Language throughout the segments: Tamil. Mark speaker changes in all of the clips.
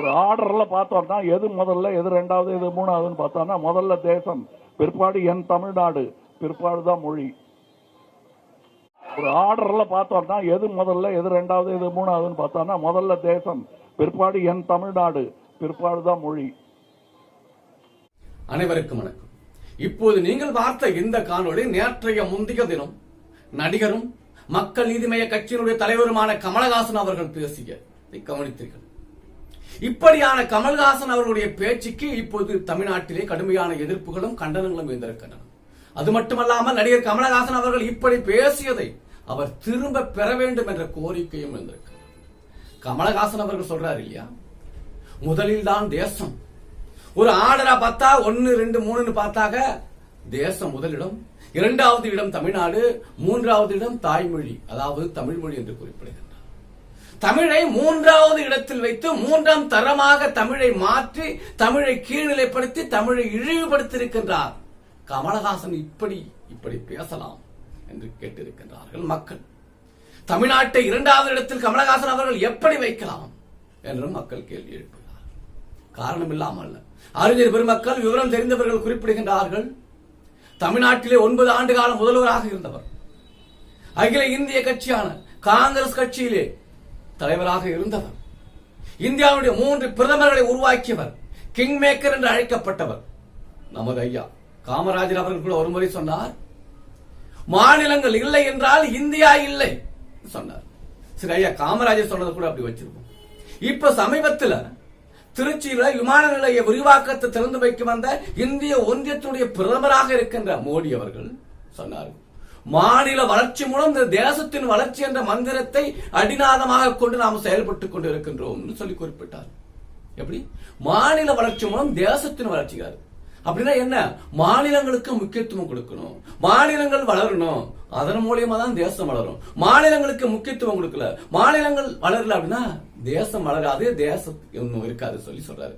Speaker 1: ஒரு ஆர்டர்ல பார்த்தோம்னா எது முதல்ல எது ரெண்டாவது எது மூணாவதுன்னு பார்த்தோம்னா முதல்ல தேசம் பிற்பாடு என் தமிழ்நாடு பிற்பாடு தான் மொழி. ஒரு ஆர்டர்ல பார்த்தோம்னா எது முதல்ல எது ரெண்டாவது எது மூணாவதுன்னு பார்த்தோம்னா முதல்ல தேசம் பிற்பாடு என் தமிழ்நாடு பிற்பாடு தான் மொழி.
Speaker 2: அனைவருக்கும் வணக்கம். இப்போது நீங்கள் பார்த்த இந்த காணொளி நேற்றைய முந்தைய தினம் நடிகரும் மக்கள் நீதிமய்ய கட்சியினுடைய தலைவருமான கமலஹாசன் அவர்கள் பேசிய கவனித்தீர்கள். இப்படியான கமல்ஹாசன் அவர்களுடைய பேச்சுக்கு இப்போது தமிழ்நாட்டிலே கடுமையான எதிர்ப்புகளும் கண்டனங்களும் இருந்திருக்கின்றன அது மட்டுமல்லாமல் நடிகர் கமலஹாசன் அவர்கள் இப்படி பேசியதை அவர் திரும்ப பெற வேண்டும் என்ற கோரிக்கையும் இருந்திருக்கு கமலஹாசன் அவர்கள் சொல்றாரு இல்லையா? முதலில் தான் தேசம். ஒரு ஆர்டரா பார்த்தா ஒன்னு ரெண்டு மூணுன்னு பார்த்தாக தேசம் முதலிடம் இரண்டாவது இடம் தமிழ்நாடு மூன்றாவது இடம் தாய்மொழி அதாவது தமிழ் மொழி என்று குறிப்பிடுகிறது தமிழை மூன்றாவது இடத்தில் வைத்து மூன்றாம் தரமாக தமிழை மாற்றி தமிழை கீழ்நிலைப்படுத்தி தமிழை இழிவுபடுத்தியிருக்கின்றார். கமலஹாசன் இப்படி இப்படி பேசலாம் என்று கேட்டிருக்கின்றார்கள் மக்கள். தமிழ்நாட்டை இரண்டாவது இடத்தில் கமலஹாசன் அவர்கள் எப்படி வைக்கலாம் என்றும் மக்கள் கேள்வி எழுப்புகிறார் காரணம் இல்லாமல் அல்ல. அறிஞர் பெருமக்கள் விவரம் தெரிந்தவர்கள் குறிப்பிடுகின்றார்கள். தமிழ்நாட்டிலே ஒன்பது ஆண்டு காலம் முதல்வராக இருந்தவர். அகில இந்திய கட்சியான காங்கிரஸ் கட்சியிலே தலைவராக இருந்தவர். இந்தியாவுடைய மூன்று பிரதமர்களை உருவாக்கியவர். கிங் மேக்கர் என்று அழைக்கப்பட்டவர். நமது ஐயா காமராஜர் அவர்கள் கூட ஒருமுறை சொன்னார் மாநிலங்கள் இல்லை என்றால் இந்தியா இல்லை சொன்னார். சரி ஐயா காமராஜர் சொன்னது கூட அப்படி வச்சிருப்போம் இப்ப சமீபத்தில் திருச்சியில விமான நிலைய விரிவாக்கத்தை திறந்து வைக்க வந்த இந்திய ஒன்றியத்துடைய பிரதமராக இருக்கின்ற மோடி அவர்கள் சொன்னார்கள். மாநில வளர்ச்சி மூலம் இந்த தேசத்தின் வளர்ச்சி என்ற மந்திரத்தை அடிநாதமாக கொண்டு நாம் செயல்பட்டுக் கொண்டு இருக்கின்றோம் சொல்லி குறிப்பிட்டார். எப்படி? மாநில வளர்ச்சி மூலம் தேசத்தின் வளர்ச்சிக்காரு அப்படின்னா என்ன? மாநிலங்களுக்கு முக்கியத்துவம் கொடுக்கணும். மாநிலங்கள் வளரணும். அதன் மூலியமா தான் தேசம் வளரும். மாநிலங்களுக்கு முக்கியத்துவம் கொடுக்கல. மாநிலங்கள் வளரல அப்படின்னா தேசம் வளராது தேசம் ஒன்றும் இருக்காது சொல்லி சொல்றாரு.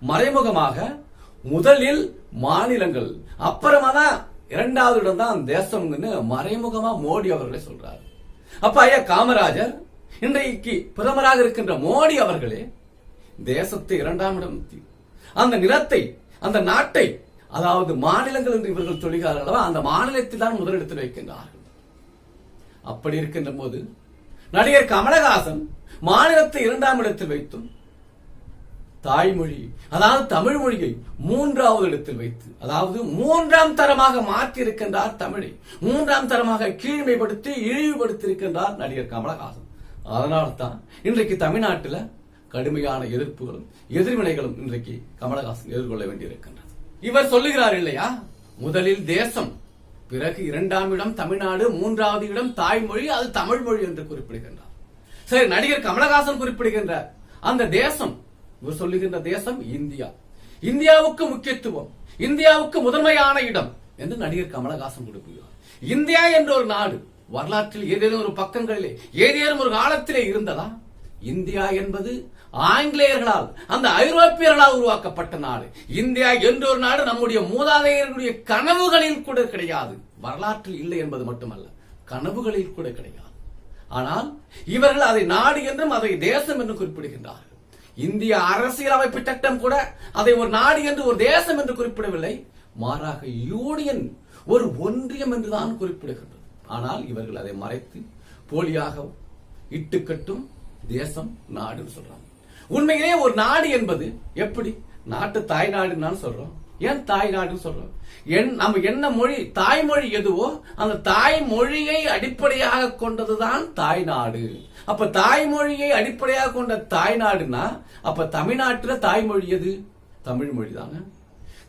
Speaker 2: மறைமுகமாக முதலில் மாநிலங்கள் அப்புறமா தான் இரண்டாவது இடம் தான் தேசம்னு மறைமுகமா மோடி அவர்களை சொல்றாரு. அப்ப ஐயா காமராஜர் இன்றைக்கு பிரதமராக இருக்கின்ற மோடி அவர்களே தேசத்தை இரண்டாம் இடம் அந்த நிலத்தை அந்த நாட்டை அதாவது மாநிலங்கள் என்று இவர்கள் சொல்கிறார்கள் அல்லவா அந்த மாநிலத்தில் தான் முதலிடத்தில் வைக்கின்றார்கள். அப்படி இருக்கின்ற போது நடிகர் கமலஹாசன் மாநிலத்தை இரண்டாம் இடத்தில் வைத்தும் தாய்மொழி அதாவது தமிழ் மொழியை மூன்றாவது இடத்தில் வைத்து அதாவது மூன்றாம் தரமாக மாற்றி இருக்கின்றார் தமிழை மூன்றாம் தரமாக கீழ்மைப்படுத்தி இழிவுபடுத்தி இருக்கின்றார் நடிகர் கமலஹாசன். அதனால்தான் இன்றைக்கு தமிழ்நாட்டில் கடுமையான எதிர்ப்புகளும் எதிர்வினைகளும் இன்றைக்கு கமலஹாசன் எதிர்கொள்ள வேண்டியிருக்கின்றது. இவர் சொல்லுகிறார் இல்லையா? முதலில் தேசம் பிறகு இரண்டாம் இடம் தமிழ்நாடு மூன்றாவது இடம் தாய்மொழி அது தமிழ் மொழி என்று குறிப்பிடுகின்றார். சரி நடிகர் கமலஹாசன் குறிப்பிடுகின்றார். அந்த தேசம் இவர் சொல்லுகின்ற தேசம் இந்தியா. இந்தியாவுக்கு முக்கியத்துவம். இந்தியாவுக்கு முதன்மையான இடம் என்று நடிகர் கமலஹாசன் குறிப்பிடுகிறார் இந்தியா என்ற ஒரு நாடு வரலாற்றில் ஏதேனும் ஒரு பக்கங்களிலே ஏதேனும் ஒரு காலத்திலே இருந்ததா? இந்தியா என்பது ஆங்கிலேயர்களால் அந்த ஐரோப்பியர்களால் உருவாக்கப்பட்ட நாடு. இந்தியா என்ற ஒரு நாடு நம்முடைய மூதாதையர்களுடைய கனவுகளில் கூட கிடையாது. வரலாற்றில் இல்லை என்பது மட்டுமல்ல கனவுகளில் கூட கிடையாது. ஆனால் இவர்கள் அதை நாடு என்றும் அதை தேசம் என்றும் குறிப்பிடுகின்றார்கள். இந்திய அரசியலமைப்பு சட்டம் கூட அதை ஒரு நாடு என்று ஒரு தேசம் என்று குறிப்பிடவில்லை. மாறாக யூனியன் ஒரு ஒன்றியம் என்றுதான் குறிப்பிடுகின்றது. ஆனால் இவர்கள் அதை மறைத்து போலியாக இட்டுக்கட்டும் தேசம் நாடுன்னு சொல்றாங்க. உண்மையிலே ஒரு நாடு என்பது எப்படி? நாட்டு தாய்நாடுன்னு சொல்றோம். ஏன் தாய்நாடுன்னு சொல்றோம் என் நம்ம என்ன மொழி தாய்மொழி எதுவோ அந்த தாய்மொழியை அடிப்படையாக கொண்டதுதான் தாய்நாடு. அப்ப தாய்மொழியை அடிப்படையாக கொண்ட தாய்நாடுனா அப்ப தமிழ்நாட்டுல தாய்மொழி எது? தமிழ் மொழி தானே.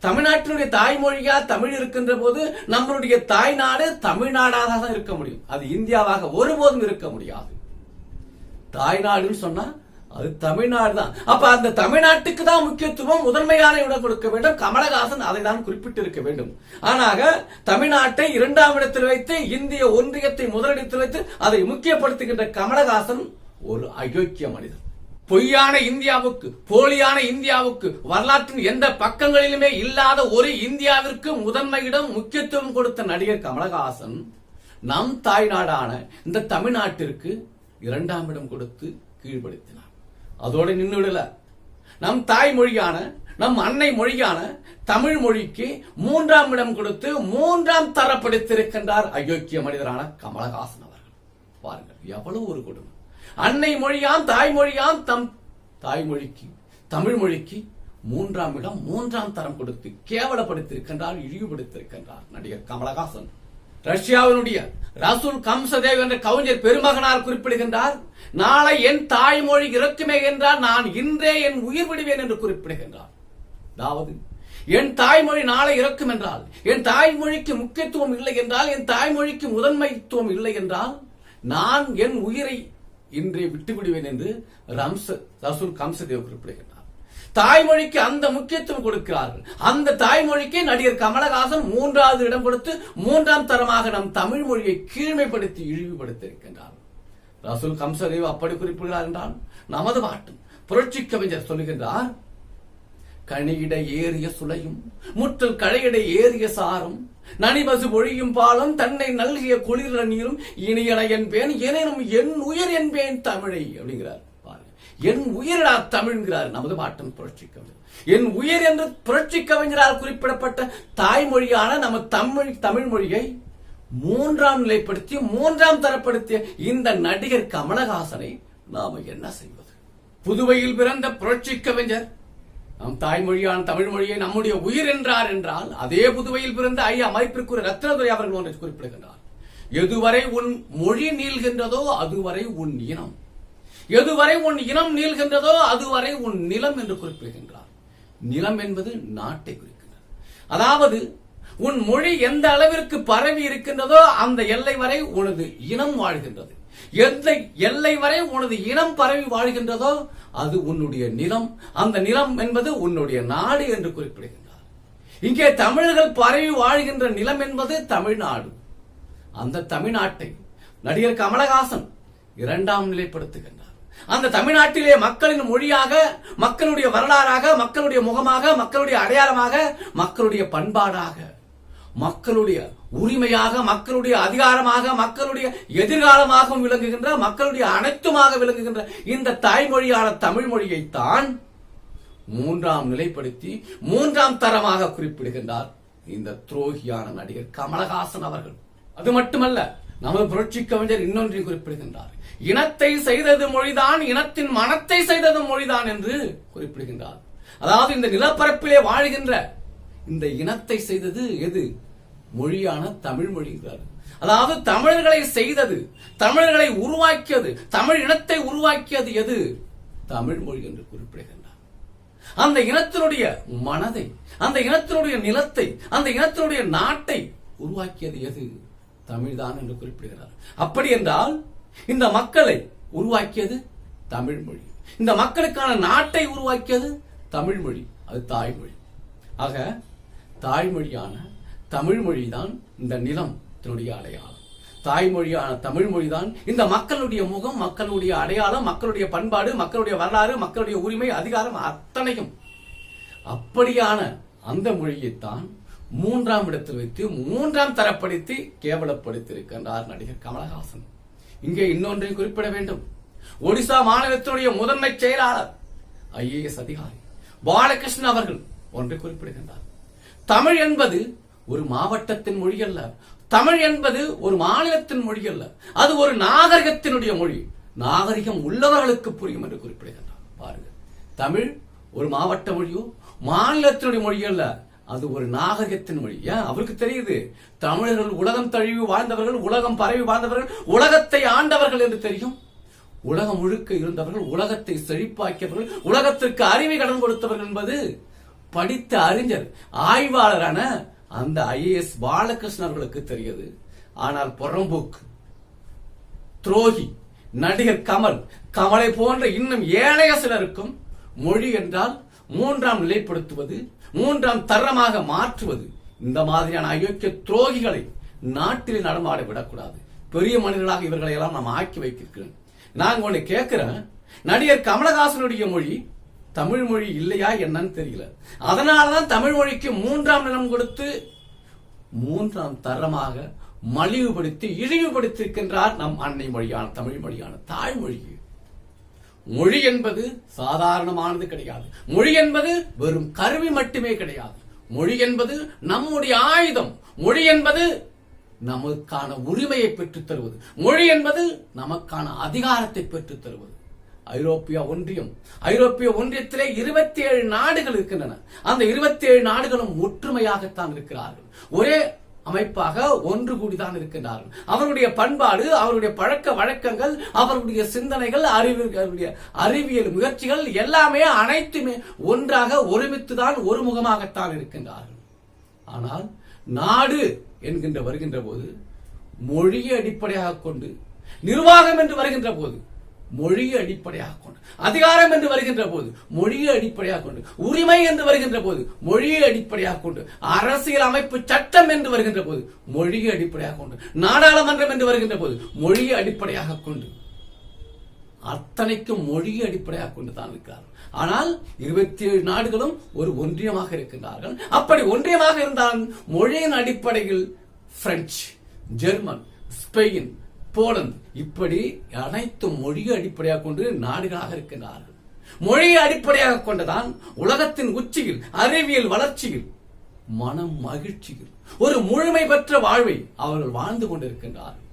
Speaker 2: தமிழ்நாட்டினுடைய தாய்மொழியா தமிழ் இருக்கின்ற போது நம்மளுடைய தாய்நாடு தமிழ்நாடாக தான் இருக்க முடியும். அது இந்தியாவாக ஒருபோதும் இருக்க முடியாது. தாய்நாடுன்னு சொன்னா அது தமிழ்நாடு தான். அப்ப அந்த தமிழ்நாட்டுக்கு தான் முக்கியத்துவம் முதன்மையான இடம் கொடுக்க வேண்டும். கமலஹாசன் அதை தான் குறிப்பிட்டிருக்க வேண்டும். ஆனாக தமிழ்நாட்டை இரண்டாம் இடத்தில் வைத்து இந்திய ஒன்றியத்தை முதலிடத்தில் வைத்து அதை முக்கியப்படுத்துகின்ற கமலஹாசன் ஒரு அயோக்கிய மனிதன். பொய்யான இந்தியாவுக்கு போலியான இந்தியாவுக்கு வரலாற்றின் எந்த பக்கங்களிலுமே இல்லாத ஒரு இந்தியாவிற்கு முதன்மையிடம் முக்கியத்துவம் கொடுத்த நடிகர் கமலஹாசன் நம் தாய்நாடான இந்த தமிழ்நாட்டிற்கு இரண்டாம் இடம் கொடுத்து கீழ்ப்படுத்தினார் அதோடு நின்று விடல. நம் தாய்மொழியான நம் அன்னை மொழியான தமிழ் மொழிக்கு மூன்றாம் இடம் கொடுத்து மூன்றாம் தரப்படுத்திருக்கின்றார் அயோக்கிய மனிதரான கமலஹாசன் அவர்கள். பாருங்கள் எவ்வளவு ஒரு கொடுமை. அன்னை மொழியாம் தாய்மொழியாம் தம் தாய்மொழிக்கு தமிழ் மொழிக்கு மூன்றாம் இடம் மூன்றாம் தரம் கொடுத்து கேவலப்படுத்தியிருக்கின்றார் இழிவுபடுத்தியிருக்கின்றார் நடிகர் கமலஹாசன். ரஷ்யாவினுடைய ரசூல் கம்சதேவ் என்ற கவிஞர் பெருமகனார் குறிப்பிடுகின்றார் நாளை என் தாய்மொழி இறக்குமே என்றால் நான் இன்றே என் உயிர் விடுவேன் என்று குறிப்பிடுகின்றார். அதாவது என் தாய்மொழி நாளை இறக்கும் என்றால் என் தாய்மொழிக்கு முக்கியத்துவம் இல்லை என்றால் என் தாய்மொழிக்கு முதன்மைத்துவம் இல்லை என்றால் நான் என் உயிரை இன்றே விட்டுவிடுவேன் என்று ரம்ச ரசூல் கம்சதேவ் குறிப்பிடுகின்றார். தாய்மொழிக்கு அந்த முக்கியத்துவம் கொடுக்கிறார்கள். அந்த தாய்மொழிக்கு நடிகர் கமலஹாசன் மூன்றாவது இடம் கொடுத்து மூன்றாம் தரமாக நம் தமிழ் மொழியை கீழ்மைப்படுத்தி இழிவுபடுத்தி இருக்கின்றார் ரசூல் கம்சதேவ் அப்படி குறிப்பிடுகிறார் என்றால் நமது பாட்டும் புரட்சி கவிஞர் சொல்லுகின்றார் கனியிட ஏறிய சுளையும் முற்றல் களையிட ஏறிய சாரும் நனிபசு ஒழியும் பாலம் தன்னை நல்கிய குளிர நீரும் இனியன என்பேன் எனினும் என் உயர் என்பேன் தமிழை அப்படிங்கிறார். என் உயிரடா தமிழ்ங்கிறார் நமது பாட்டன் புரட்சி கவிஞர் என் உயிர் என்று புரட்சி கவிஞரால் குறிப்பிடப்பட்ட தாய்மொழியான நம்ம தமிழ் தமிழ் மொழியை மூன்றாம் நிலைப்படுத்தி மூன்றாம் தரப்படுத்திய இந்த நடிகர் கமலஹாசனை நாம என்ன செய்வது? புதுவையில் பிறந்த புரட்சி கவிஞர் நம் தாய்மொழியான தமிழ் மொழியை நம்முடைய உயிர் என்றார் என்றால் அதே புதுவையில் பிறந்த ஐயா ஒரு ரத்னதுரை அவர்கள் ஒன்றை குறிப்பிடுகின்றார். எதுவரை உன் மொழி நீள்கின்றதோ அதுவரை உன் இனம். எதுவரை உன் இனம் நீள்கின்றதோ அதுவரை உன் நிலம் என்று குறிப்பிடுகின்றார். நிலம் என்பது நாட்டை குறிக்கின்றது. அதாவது உன் மொழி எந்த அளவிற்கு பரவி இருக்கின்றதோ அந்த எல்லை வரை உனது இனம் வாழ்கின்றது. எந்த எல்லை வரை உனது இனம் பரவி வாழ்கின்றதோ அது உன்னுடைய நிலம். அந்த நிலம் என்பது உன்னுடைய நாடு என்று குறிப்பிடுகின்றார். இங்கே தமிழர்கள் பரவி வாழ்கின்ற நிலம் என்பது தமிழ்நாடு. அந்த தமிழ்நாட்டை நடிகர் கமலஹாசன் இரண்டாம் நிலைப்படுத்துகின்றார். அந்த தமிழ்நாட்டிலே மக்களின் மொழியாக மக்களுடைய வரலாறாக மக்களுடைய முகமாக மக்களுடைய அடையாளமாக மக்களுடைய பண்பாடாக மக்களுடைய உரிமையாக மக்களுடைய அதிகாரமாக மக்களுடைய எதிர்காலமாகவும் விளங்குகின்ற மக்களுடைய அனைத்துமாக விளங்குகின்ற இந்த தாய்மொழியான தமிழ் மொழியைத்தான் மூன்றாம் நிலைப்படுத்தி மூன்றாம் தரமாக குறிப்பிடுகின்றார் இந்த துரோகியான நடிகர் கமலஹாசன் அவர்கள். அது மட்டுமல்ல நமது புரட்சி கவிஞர் இன்னொன்றையும் குறிப்பிடுகின்றார். இனத்தை செய்தது மொழிதான் இனத்தின் மனத்தை செய்தது மொழிதான் என்று குறிப்பிடுகின்றார். அதாவது இந்த நிலப்பரப்பிலே வாழ்கின்ற இந்த இனத்தை செய்தது எது? மொழியான தமிழ் மொழிகிறார் அதாவது தமிழர்களை செய்தது தமிழர்களை உருவாக்கியது தமிழ் இனத்தை உருவாக்கியது எது? தமிழ் மொழி என்று குறிப்பிடுகின்றார். அந்த இனத்தினுடைய மனதை அந்த இனத்தினுடைய நிலத்தை அந்த இனத்தினுடைய நாட்டை உருவாக்கியது எது? தமிழ்தான் என்று குறிப்பிடுகிறார். அப்படி என்றால் இந்த மக்களை உருவாக்கியது தமிழ் மொழி. இந்த மக்களுக்கான நாட்டை உருவாக்கியது தமிழ் மொழி. அது தாய்மொழி ஆக தாய்மொழியான தமிழ் மொழிதான் இந்த நிலத்தினுடைய அடையாளம். தாய்மொழியான தமிழ் மொழிதான் இந்த மக்களுடைய முகம் மக்களுடைய அடையாளம் மக்களுடைய பண்பாடு மக்களுடைய வரலாறு மக்களுடைய உரிமை அதிகாரம் அத்தனையும். அப்படியான அந்த மொழியைத்தான் மூன்றாம் இடத்தில் வைத்து மூன்றாம் தரப்படுத்தி கேவலப்படுத்தியிருக்கின்றார் நடிகர் கமலஹாசன். இங்கே இன்னொன்றை குறிப்பிட வேண்டும். ஒடிசா மாநிலத்தினுடைய முதன்மை செயலாளர் ஐஏஎஸ் அதிகாரி பாலகிருஷ்ணன் அவர்கள் ஒன்றை குறிப்பிடுகின்றார். தமிழ் என்பது ஒரு மாவட்டத்தின் மொழி அல்ல. தமிழ் என்பது ஒரு மாநிலத்தின் மொழி அல்ல. அது ஒரு நாகரிகத்தினுடைய மொழி. நாகரிகம் உள்ளவர்களுக்கு புரியும் என்று குறிப்பிடுகின்றார். பாருங்கள். தமிழ் ஒரு மாவட்ட மொழியோ மாநிலத்தினுடைய மொழி அல்ல. அது ஒரு நாகரிகத்தின் மொழி. ஏன்? அவருக்கு தெரியுது. தமிழர்கள் உலகம் தழுவி வாழ்ந்தவர்கள் உலகம் பரவி வாழ்ந்தவர்கள் உலகத்தை ஆண்டவர்கள் என்று தெரியும். உலகம் முழுக்க இருந்தவர்கள் உலகத்தை செழிப்பாக்கியவர்கள் உலகத்திற்கு அறிவை கடன் கொடுத்தவர்கள் என்பது படித்த அறிஞர் ஆய்வாளரான அந்த ஐஏஎஸ் பாலகிருஷ்ணன் அவர்களுக்கு தெரியுது. ஆனால் புறம்போக்கு துரோகி நடிகர் கமல் கமலை போன்ற இன்னும் ஏழைய சிலருக்கும் மொழி என்றால் மூன்றாம் நிலைப்படுத்துவது மூன்றாம் தரமாக மாற்றுவது இந்த மாதிரியான அயோக்கிய துரோகிகளை நாட்டில் நடமாட விடக்கூடாது. பெரிய மனிதர்களாக இவர்களை எல்லாம் நாம் ஆக்கி வைத்திருக்கிறேன். நான் ஒண்ணு கேட்கிறேன் நடிகர் கமலஹாசனுடைய மொழி தமிழ் மொழி இல்லையா என்னன்னு தெரியல. அதனாலதான் தமிழ் மொழிக்கு மூன்றாம் நிலம் கொடுத்து மூன்றாம் தரமாக மலிவுபடுத்தி இழிவுபடுத்திருக்கின்றார் நம் அன்னை மொழியான தமிழ் மொழியான தாய்மொழி மொழி என்பது சாதாரணமானது கிடையாது. மொழி என்பது வெறும் கருவி மட்டுமே கிடையாது. மொழி என்பது நம்முடைய ஆயுதம். மொழி என்பது நமக்கான உரிமையை பெற்றுத் தருவது. மொழி என்பது நமக்கான அதிகாரத்தை பெற்றுத் தருவது. ஐரோப்பிய ஒன்றியம். ஐரோப்பிய ஒன்றியத்திலே இருபத்தி ஏழு நாடுகள் இருக்கின்றன. அந்த இருபத்தி ஏழு நாடுகளும் ஒற்றுமையாகத்தான் இருக்கிறார்கள். ஒரே அமைப்பாக ஒன்று கூடிதான் இருக்கின்றார்கள் அவருடைய பண்பாடு அவருடைய பழக்க வழக்கங்கள் அவருடைய சிந்தனைகள் அறிவியல் அறிவியல் முயற்சிகள் எல்லாமே அனைத்துமே ஒன்றாக ஒருமித்துதான் ஒருமுகமாகத்தான் இருக்கின்றார்கள். ஆனால் நாடு என்கின்ற வருகின்ற போது மொழியை அடிப்படையாக கொண்டு நிர்வாகம் என்று வருகின்ற போது மொழியை அடிப்படையாக கொண்டு. அதிகாரம் என்று வருகின்ற போது மொழியை அடிப்படையாக கொண்டு. உரிமை என்று வருகின்ற போது மொழியை அடிப்படையாக கொண்டு. அரசியல் அமைப்பு சட்டம் என்று வருகின்ற போது மொழியை அடிப்படையாக கொண்டு. நாடாளுமன்றம் என்று வருகின்ற போது மொழியை அடிப்படையாக கொண்டு. அத்தனைக்கும் மொழியை அடிப்படையாக கொண்டு தான் இருக்கிறார். ஆனால் இருபத்தி ஏழு நாடுகளும் ஒரு ஒன்றியமாக இருக்கின்றார்கள். அப்படி ஒன்றியமாக இருந்தால் மொழியின் அடிப்படையில் பிரெஞ்சு ஜெர்மன் ஸ்பெயின் போலந்து இப்படி அனைத்து மொழியை அடிப்படையாக கொண்டு நாடுகளாக இருக்கின்றார்கள். மொழியை அடிப்படையாக கொண்டுதான் உலகத்தின் உச்சியில் அறிவியல் வளர்ச்சியில் மனம் மகிழ்ச்சியில் ஒரு முழுமை பெற்ற வாழ்வை அவர்கள் வாழ்ந்து கொண்டிருக்கின்றார்கள்.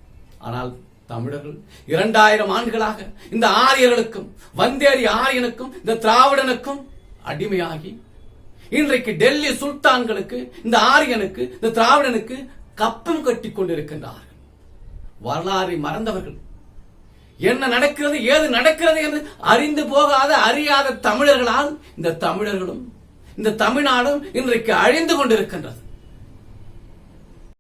Speaker 2: ஆனால் தமிழர்கள் இரண்டாயிரம் ஆண்டுகளாக இந்த ஆரியர்களுக்கும் வந்தேரி ஆரியனுக்கும் இந்த திராவிடனுக்கும் அடிமையாகி இன்றைக்கு டெல்லி சுல்தான்களுக்கு இந்த ஆரியனுக்கு இந்த திராவிடனுக்கு கப்பம் கட்டி கொண்டிருக்கின்றார்கள். வரலாறை மறந்தவர்கள். என்ன நடக்கிறது ஏது நடக்கிறது என்று அறிந்து போகாத அறியாத தமிழர்களால் இந்த தமிழர்களும் இந்த தமிழ்நாடும் இன்றைக்கு அழிந்து கொண்டிருக்கின்றது.